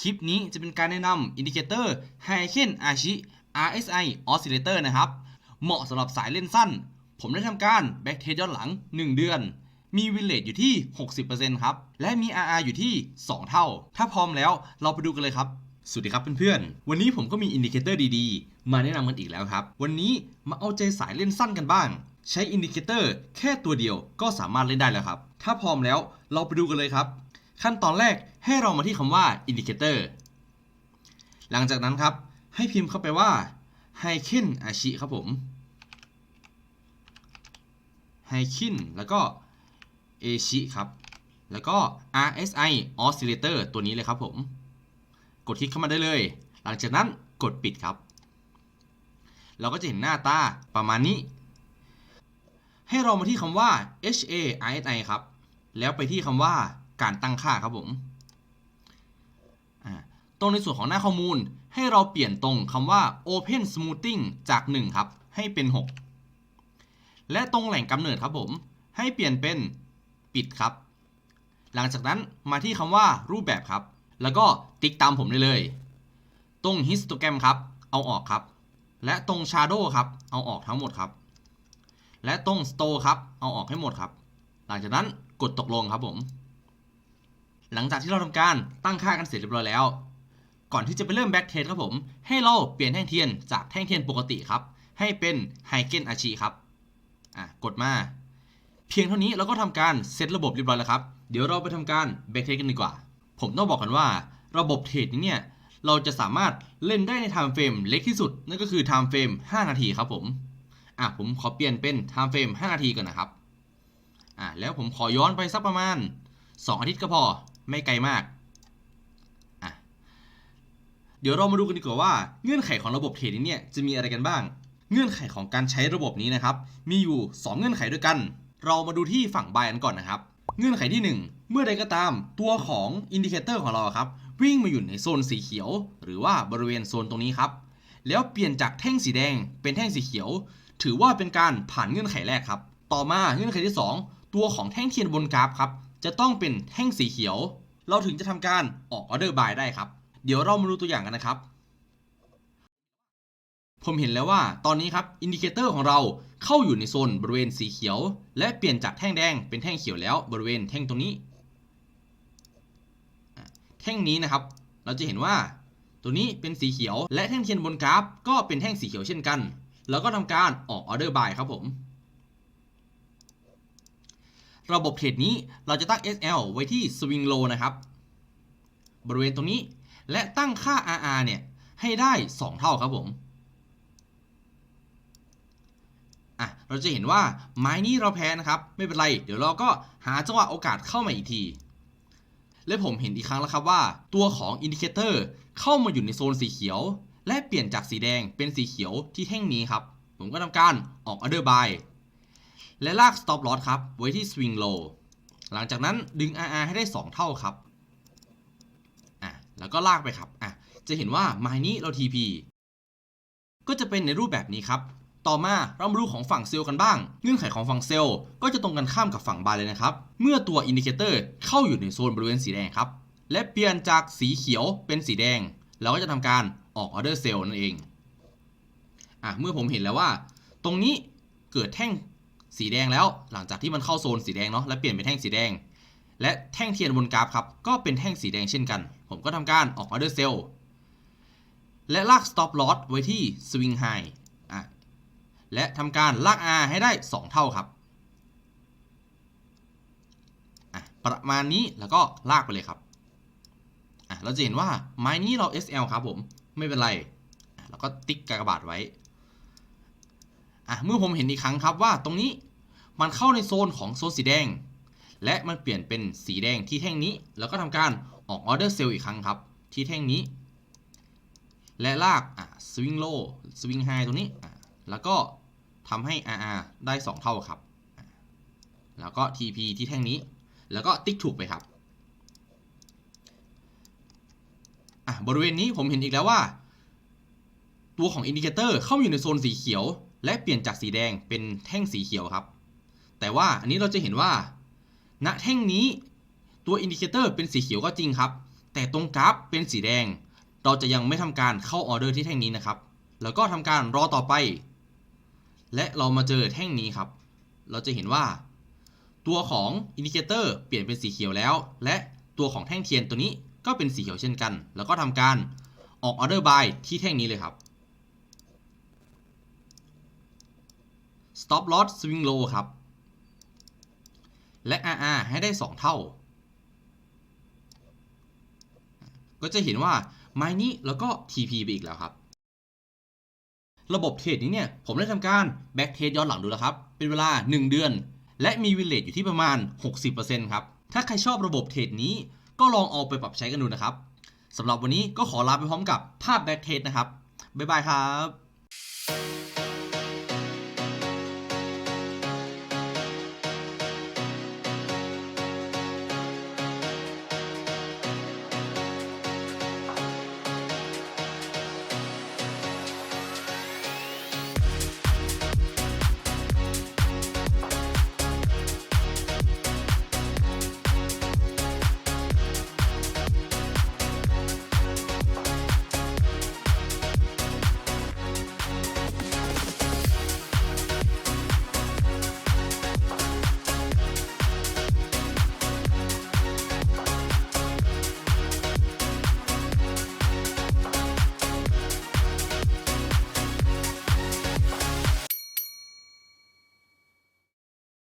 คลิปนี้จะเป็นการแนะนำอินดิเคเตอร์ h i k e n Ashi RSI Oscillator นะครับ เหมาะสำหรับสายเล่นสั้น ผมได้ทำการแบ็กเทสย้อนหลัง 1 เดือน มีวินเลทอยู่ที่ 60%ครับ และมี RR อยู่ที่ 2 เท่า ถ้าพร้อมแล้วเราไปดูกันเลยครับ สวัสดีครับเพื่อนๆ วันนี้ผมก็มีอินดิเคเตอร์ดีๆ มาแนะนำกันอีกแล้วครับ วันนี้มาเอาใจสายเล่นสั้นกันบ้าง ใช้อินดิเคเตอร์แค่ตัวเดียวก็สามารถเล่นได้แล้วครับ ถ้าพร้อมแล้วเราไปดูกันเลยครับ ขั้นตอนแรกให้เรามาที่คำว่า indicator หลังจากนั้นครับ ให้พิมพ์เข้าไปว่า h i k e n Ashi ครับผม h i k e n แล้วก็ Ashi ครับ แล้วก็ RSI Oscillator ตัวนี้เลยครับผม กดคลิกเข้ามาได้เลย หลังจากนั้นกดปิดครับ เราก็จะเห็นหน้าตาประมาณนี้ ให้เรามาที่คำว่า HAISI ครับ แล้วไปที่คำว่า การตั้งค่าครับผมตรงในส่วนของหน้าข้อมูลให้เราเปลี่ยนตรงคำว่า Open Smoothing จาก 1 ครับ ให้เป็น 6 และตรงแหล่งกำเนิดครับผม ให้เปลี่ยนเป็นปิดครับ หลังจากนั้นมาที่คำว่ารูปแบบครับ แล้วก็ติ๊กตามผมได้เลย ตรง histogram ครับ เอาออกครับ และตรง shadow ครับ เอาออกทั้งหมดครับ และตรง store ครับ เอาออกให้หมดครับ หลังจากนั้นกดตกลงครับผม หลังจากที่เราทำการตั้งค่ากันเสร็จเรียบร้อยแล้ว ก่อนที่จะไปเริ่มแบ็กเทสครับผม ให้เราเปลี่ยนแท่งเทียนจากแท่งเทียนปกติครับ ให้เป็นไฮเกนอาชีครับอะกดมา เพียงเท่านี้เราก็ทำการเซตระบบเรียบร้อยแล้วครับ เดี๋ยวเราไปทำการแบ็กเทสกันดีกว่า ผมต้องบอกกันว่า ระบบเทรดนี้เนี่ยเราจะสามารถเล่นได้ในไทม์เฟรมเล็กที่สุด นั่นก็คือไทม์เฟรม5นาทีครับผมอะผมขอเปลี่ยนเป็นไทม์เฟรม5นาทีก่อนนะครับอะแล้วผมขอย้อนไปสักประมาณ 2 อาทิตย์ก็พอ ไม่ไกลมากอะเดี๋ยวเรามาดูกันดีกว่าว่าเงื่อนไขของระบบเทรดนี้เนี่ยจะมีอะไรกันบ้าง เงื่อนไขของการใช้ระบบนี้นะครับ มีอยู่ 2 เงื่อนไขด้วยกัน เรามาดูที่ฝั่งบายกันก่อนนะครับ เงื่อนไขที่ 1 เมื่อใดก็ตามตัวของอินดิเคเตอร์ของเราครับวิ่งมาอยู่ในโซนสีเขียว หรือว่าบริเวณโซนตรงนี้ครับ แล้วเปลี่ยนจากแท่งสีแดงเป็นแท่งสีเขียว ถือว่าเป็นการผ่านเงื่อนไขแรกครับ ต่อมาเงื่อนไขที่ 2 ตัวของแท่งเทียนบนกราฟครับ จะต้องเป็นแท่งสีเขียว เราถึงจะทำการออกออเดอร์บายได้ครับ เดี๋ยวเรามาดูตัวอย่างกันนะครับ ผมเห็นแล้วว่าตอนนี้ครับอินดิเคเตอร์ของเราเข้าอยู่ในโซนบริเวณสีเขียว และเปลี่ยนจากแท่งแดงเป็นแท่งเขียวแล้วบริเวณแท่งตรงนี้ แท่งนี้นะครับ เราจะเห็นว่าตัวนี้เป็นสีเขียว และแท่งเทียนบนกราฟ ก็เป็นแท่งสีเขียวเช่นกัน แล้วก็ทำการออกออเดอร์บายครับผม ระบบเทรดนี้เราจะตั้ง SL ไว้ที่ Swing Low นะครับ บริเวณตรงนี้และตั้งค่า RR เนี่ย ให้ได้ 2 เท่าครับผมอะเราจะเห็นว่าไม้นี้เราแพ้นะครับ ไม่เป็นไร เดี๋ยวเราก็หาจังหวะโอกาสเข้ามาอีกที และผมเห็นอีกครั้งแล้วครับว่า ตัวของอินดิเคเตอร์เข้ามาอยู่ในโซนสีเขียว และเปลี่ยนจากสีแดงเป็นสีเขียวที่แท่งนี้ครับ ผมก็ทำการออกออเดอร์บาย และลาก stop loss ครับ ไว้ที่ swing low หลังจากนั้นดึง RR ให้ได้ 2 เท่าครับอะแล้วก็ลากไปครับอะจะเห็นว่าไม้นี้เรา TP ก็จะเป็นในรูปแบบนี้ครับ ต่อมาเรามาดูของฝั่งเซลล์กันบ้าง เงื่อนไขของฝั่งเซลล์ก็จะตรงกันข้ามกับฝั่งบายเลยนะครับ เมื่อตัวอินดิเคเตอร์เข้าอยู่ในโซนบริเวณสีแดงครับ และเปลี่ยนจากสีเขียวเป็นสีแดง เราก็จะทำการออกออเดอร์เซลล์นั่นเองอะเมื่อผมเห็นแล้วว่า ตรงนี้เกิดแท่ง สีแดงแล้ว หลังจากที่มันเข้าโซนสีแดงเนาะและเปลี่ยนเป็นแท่งสีแดง และแท่งเทียนบนกราฟครับก็เป็นแท่งสีแดงเช่นกัน ผมก็ทำการออกออเดอร์เซลล์และลาก stop loss ไว้ที่ swing high อะและทำการลาก R ให้ได้ 2 เท่าครับอะประมาณนี้แล้วก็ลากไปเลยครับอะเราจะเห็นว่าไม้นี้เรา SL ครับผม ไม่เป็นไรเราก็ติ๊กกากบาทไว้ อะเมื่อผมเห็นอีกครั้งครับว่าตรงนี้มันเข้าในโซนของโซนสีแดง และมันเปลี่ยนเป็นสีแดงที่แท่งนี้ แล้วก็ทำการออกออเดอร์เซลล์อีกครั้งครับ ที่แท่งนี้ และลากอะ swing low swing high ตรงนี้อะแล้วก็ทำให้ RR ได้ 2 เท่าครับ แล้วก็ TP ที่แท่งนี้ แล้วก็ติ๊กถูกไปครับอะบริเวณนี้ผมเห็นอีกแล้วว่า ตัวของอินดิเคเตอร์เข้าอยู่ในโซนสีเขียว และเปลี่ยนจากสีแดงเป็นแท่งสีเขียวครับ แต่ว่าอันนี้เราจะเห็นว่า ณแท่งนี้ตัวอินดิเคเตอร์เป็นสีเขียวก็จริงครับ แต่ตรงกราฟเป็นสีแดง เราจะยังไม่ทำการเข้าออเดอร์ที่แท่งนี้นะครับ แล้วก็ทำการรอต่อไป และเรามาเจอแท่งนี้ครับ เราจะเห็นว่า ตัวของอินดิเคเตอร์เปลี่ยนเป็นสีเขียวแล้ว และตัวของแท่งเทียนตัวนี้ก็เป็นสีเขียวเช่นกัน แล้วก็ทำการออกออเดอร์บายที่แท่งนี้เลยครับ stop loss swing low ครับ และ RR ให้ได้ 2 เท่า ก็จะเห็นว่าไม้นี้แล้วก็ TP ไปอีกแล้วครับ ระบบเทรดนี้เนี่ย ผมได้ทำการแบ็กเทสย้อนหลังดูแล้วครับ เป็นเวลา 1 เดือน และมีวิเลทอยู่ที่ประมาณ 60%ครับ ถ้าใครชอบระบบเทรดนี้ก็ลองเอาไปปรับใช้กันดูนะครับสำหรับวันนี้ก็ขอลาไปพร้อมกับภาพแบ็กเทสนะครับ บ๊ายบายครับ